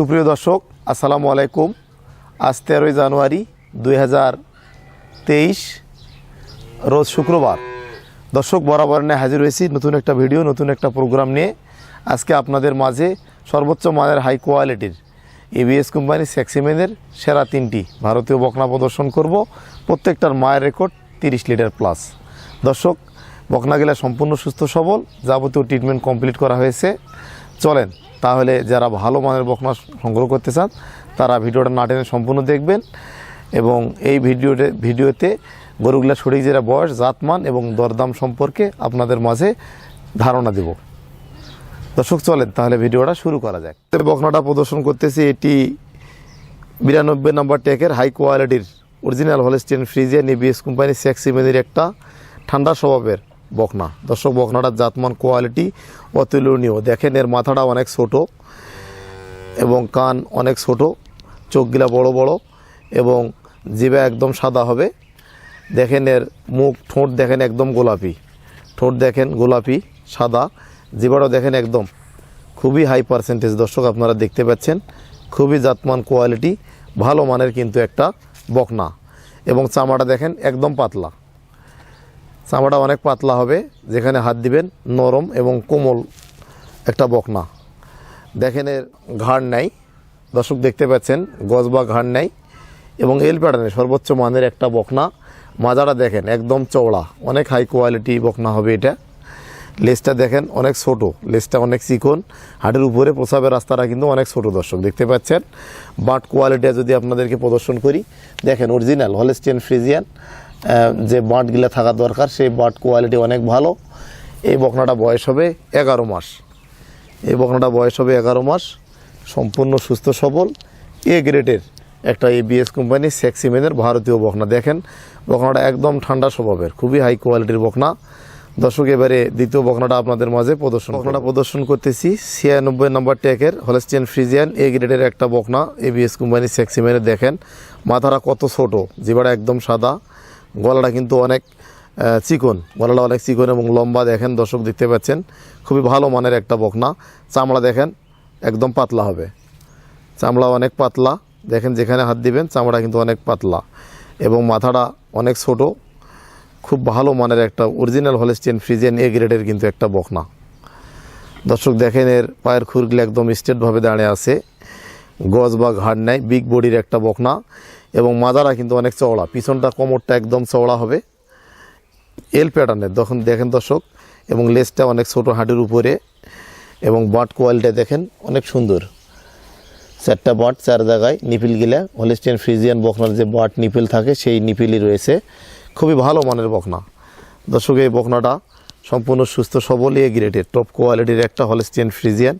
সুপ্রিয় দর্শক, আসসালামু আলাইকুম। আজ তেরোই জানুয়ারি দুই হাজার তেইশ, রোজ শুক্রবার। দর্শক, বরাবর নিয়ে হাজির হয়েছি নতুন একটা ভিডিও, নতুন একটা প্রোগ্রাম নিয়ে। আজকে আপনাদের মাঝে সর্বোচ্চ মানের হাই কোয়ালিটির এবিএস কোম্পানি সেক্সিমেনের সেরা তিনটি ভারতীয় বকনা প্রদর্শন করব। প্রত্যেকটার মায়ের রেকর্ড তিরিশ লিটার প্লাস। দর্শক বকনাগুলা সম্পূর্ণ সুস্থ সবল, যাবতীয় ট্রিটমেন্ট কমপ্লিট করা হয়েছে। চলেন, তাহলে যারা ভালো মানের বকনা সংগ্রহ করতে চান, তারা ভিডিওটা না টেনে সম্পূর্ণ দেখবেন এবং এই ভিডিওতে ভিডিওতে গরুগুলা সঠিক যেটা বয়স, জাতমান এবং দরদাম সম্পর্কে আপনাদের মাঝে ধারণা দেব। দর্শক, চলেন, তাহলে ভিডিওটা শুরু করা যাক। বকনাটা প্রদর্শন করতেছি এটি বিরানব্বই নম্বর টেকের হাই কোয়ালিটির, original Holstein Friesian ABS company সেক্সিমেনের একটা ঠান্ডা স্বভাবের। বকনা। দর্শক, বকনাটার জাতমান কোয়ালিটি অতুলনীয়। দেখেন, এর মাথাটা অনেক ছোট এবং কান অনেক ছোট, চোখগুলা বড় বড় এবং জিভা একদম সাদা হবে। দেখেন, এর মুখ, ঠোঁট দেখেন একদম গোলাপি। ঠোঁট দেখেন গোলাপি, সাদা। জিবাটাও দেখেন একদম খুবই হাই পার্সেন্টেজ দর্শক, আপনারা দেখতে পাচ্ছেন, খুবই জাতমান কোয়ালিটি ভালো মানের কিন্তু একটা বকনা। এবং চামড়া দেখেন একদম পাতলা। চামড়া অনেক পাতলা হবে, যেখানে হাত দিবেন নরম এবং কোমল একটা বকনা। দেখেন এর ঘাড় নাই। দর্শক দেখতে পাচ্ছেন, গজ বা ঘাড় নাই এবং এল প্যাটার্নের সর্বোচ্চ মানের একটা বকনা। মাজাটা দেখেন, একদম চওড়া। অনেক হাই কোয়ালিটি বকনা হবে এটা। লেজটা দেখেন অনেক ছোট। লেজটা অনেক চিকন। হাটের উপরে প্রসাবের রাস্তাটা কিন্তু অনেক ছোট দর্শক, দেখতে পাচ্ছেন? বাট কোয়ালিটিটা যদি আপনাদেরকে প্রদর্শন করি, দেখেন অরিজিনাল হলেস্টিয়ান ফ্রিজিয়ান যে বাঁটগুলো থাকা দরকার, সেই বাট কোয়ালিটি অনেক ভালো। এই বকনাটা বয়স হবে এগারো মাস। এই বকনাটা বয়স হবে এগারো মাস। সম্পূর্ণ সুস্থ, সবল। এ গ্রেডের একটা এবিএস কোম্পানি সেক্সিমেনের ভারতীয় বকনা। দেখেন, বকনাটা একদম ঠান্ডা স্বভাবের, খুবই হাই কোয়ালিটির বকনা। দর্শক, এবারে দ্বিতীয় বকনাটা আপনাদের মাঝে প্রদর্শন বকনাটা প্রদর্শন করতেছি ছিয়ানব্বই নম্বর ট্যাকের হলেস্টিয়ান ফ্রিজিয়ান এ গ্রেডের একটা বকনা এবিএস কোম্পানি সেক্সিমেনের দেখেন, মাথাটা কত ছোট জিবাটা একদম সাদা। গলাটা কিন্তু অনেক চিকন। গলাটা অনেক চিকন এবং লম্বা দেখেন, দর্শক দেখতে পাচ্ছেন। খুবই ভালো মানের একটা বকনা। চামড়া দেখেন, একদম পাতলা হবে। চামড়া অনেক পাতলা। দেখেন, যেখানে হাত দিবেন, চামড়া কিন্তু অনেক পাতলা এবং মাথাটা অনেক ছোট। খুব ভালো মানের একটা অরিজিনাল হলেস্টিয়ান ফ্রিজেন এ গ্রেডের কিন্তু একটা বকনা। দর্শক দেখেন, এর পায়ের খুরগুলো একদম স্টেটভাবে দাঁড়িয়ে আছে। গজ বা ঘাড় নেয়, বিগ বডির একটা বকনা। এবং মাজারা কিন্তু অনেক চওড়া। পিছনটা কোমরটা একদম চওড়া হবে। এল প্যাটার্নের তখন দেখেন দর্শক, এবং লেজটা অনেক ছোট হাঁটুর উপরে। এবং বাট কোয়ালিটি দেখেন, অনেক সুন্দর। চারটা বাট চার জায়গায় নিপিল গিলা। হলিস্টিয়ান ফ্রিজিয়ান বকনার যে বাট নিপিল থাকে, সেই নিপিলই রয়েছে। খুবই ভালো মানের বকনা। দর্শক, এই বকনাটা সম্পূর্ণ সুস্থ সবল এ টপ কোয়ালিটির একটা হলিস্টিয়ান ফ্রিজিয়ান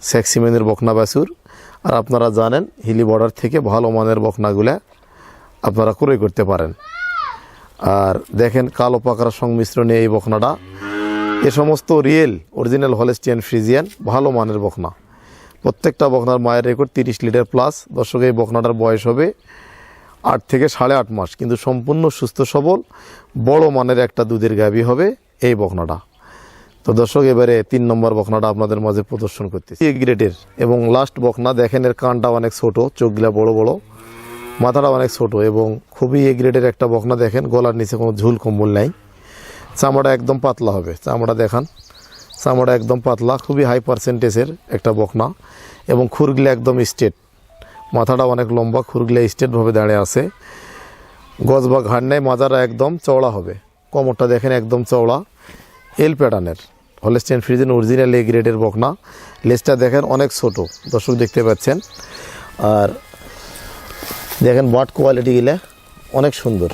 স্যাক্সিমেনের বকনা বাছুর। আর আপনারা জানেন, হিলি বর্ডার থেকে ভালো মানের বকনাগুলা আপনারা ক্রয় করতে পারেন। আর দেখেন, কালো পাকড়া সংমিশ্রণে এই বকনাটা। এ সমস্ত রিয়েল, অরিজিনাল হলেস্টিয়ান ফ্রিজিয়ান, ভালো মানের বকনা। প্রত্যেকটা বকনার মায়ের রেকর্ড তিরিশ লিটার প্লাস। দর্শক, এই বকনাটার বয়স হবে আট থেকে সাড়ে আট মাস। কিন্তু সম্পূর্ণ সুস্থ সবল, বড় মানের একটা দুধের গাভী হবে এই বকনাটা। তো দর্শক, এবারে তিন নম্বর বকনাটা আপনাদের মাঝে প্রদর্শন করতেছি। এ গ্রেডের এবং লাস্ট বকনা দেখেন এর কানটা অনেক ছোট, চোখগুলা বড় বড়, মাথাটা অনেক ছোট এবং খুবই এ গ্রেডের একটা বকনা দেখেন, গলার নিচে কোনো ঝুল কম্বল নাই। চামড়া একদম পাতলা হবে, চামড়া দেখান। চামড়া একদম পাতলা, খুবই হাই পার্সেন্টেজের একটা বকনা এবং খুরগুলা একদম স্ট্রেট মাথাটা অনেক লম্বা, খুরগুলা স্ট্রেটভাবে দাঁড়িয়ে আছে। গজ বা ঘাড় নেয় মাজারা একদম চওড়া হবে। কোমরটা দেখেন, একদম চওড়া। এল প্যাটার্নের হলেস্টেন ফ্রিজেন অরিজিনাল এ গ্রেডের বকনা। লেজটা দেখেন অনেক ছোট, দর্শক দেখতে পাচ্ছেন। আর দেখেন বাট কোয়ালিটিগুলা অনেক সুন্দর।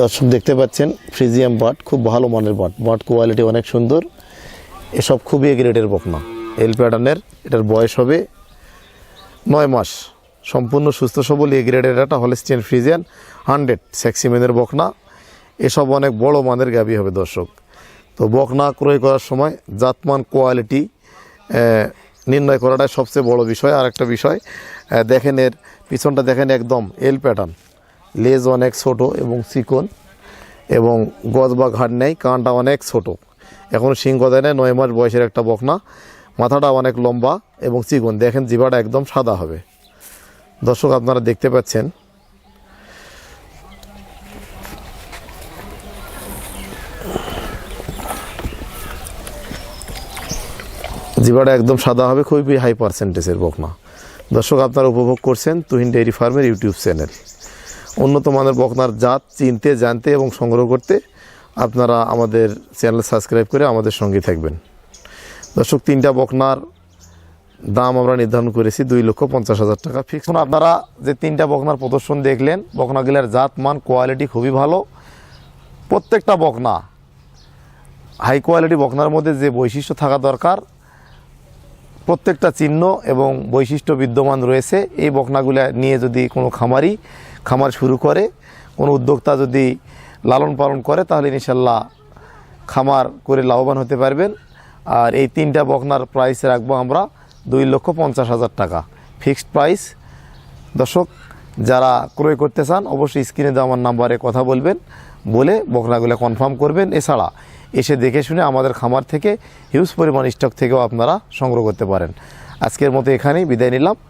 দর্শক দেখতে পাচ্ছেন ফ্রিজিয়াম বাট খুব ভালো মানের বাট বাট কোয়ালিটি অনেক সুন্দর। এসব খুবই এ গ্রেডের বকনা। এল প্যাটার্নের এটার বয়স হবে নয় মাস। সম্পূর্ণ সুস্থ সবল এ গ্রেডের একটা হলেস্টিয়ান ফ্রিজিয়ান হান্ড্রেড সেক্সিমেনের বকনা। এসব অনেক বড় মানের গাবি হবে দর্শক। তো বকনা ক্রয় করার সময় জাতমান কোয়ালিটি নির্ণয় করাটাই সবচেয়ে বড় বিষয়। আর একটা বিষয় দেখেন এর পিছনটা দেখেন একদম এল প্যাটার্ন লেজ অনেক ছোট এবং চিকন এবং গজ বা ঘাট নেই, কানটা অনেক ছোট। এখন সিংহ দেয় না নয় মাস বয়সের একটা বকনা, মাথাটা অনেক লম্বা এবং চিকন। দেখেন জিবাটা একদম সাদা হবে। দর্শক, আপনারা দেখতে পাচ্ছেন জিবাটা একদম সাদা হবে, খুবই হাই পার্সেন্টেজের বকনা। দর্শক, আপনারা উপভোগ করছেন তুহিন ডেইরি ফার্মের ইউটিউব চ্যানেল। উন্নত মানের বকনার জাত চিনতে, জানতে এবং সংগ্রহ করতে আপনারা আমাদের চ্যানেল সাবস্ক্রাইব করে আমাদের সঙ্গে থাকবেন। দর্শক, তিনটা বকনার দাম আমরা নির্ধারণ করেছি দুই লক্ষ পঞ্চাশ হাজার টাকা ফিক্স আপনারা যে তিনটা বকনার প্রদর্শন দেখলেন, বকনাগুলার জাত, মান কোয়ালিটি খুবই ভালো। প্রত্যেকটা বকনা হাই কোয়ালিটি বকনার মধ্যে যে বৈশিষ্ট্য থাকা দরকার প্রত্যেকটা চিহ্ন এবং বৈশিষ্ট্য বিদ্যমান রয়েছে। এই বকনাগুলা নিয়ে যদি কোনো খামারি খামার শুরু করে, কোনো উদ্যোক্তা যদি লালন পালন করে, তাহলে ইনশাল্লাহ খামার করে লাভবান হতে পারবেন। আর এই তিনটা বকনার প্রাইস রাখব আমরা দুই লক্ষ পঞ্চাশ হাজার টাকা। ফিক্সড প্রাইস দর্শক, যারা ক্রয় করতে চান, অবশ্যই স্ক্রিনে দেওয়া আমার নাম্বারে কথা বলবেন, বলে বকনাগুলো কনফার্ম করবেন। এছাড়া এসে দেখে শুনে আমাদের খামার থেকে হিউজ পরিমাণ স্টক থেকেও আপনারা সংগ্রহ করতে পারেন। আজকের মতো এখানেই বিদায় নিলাম।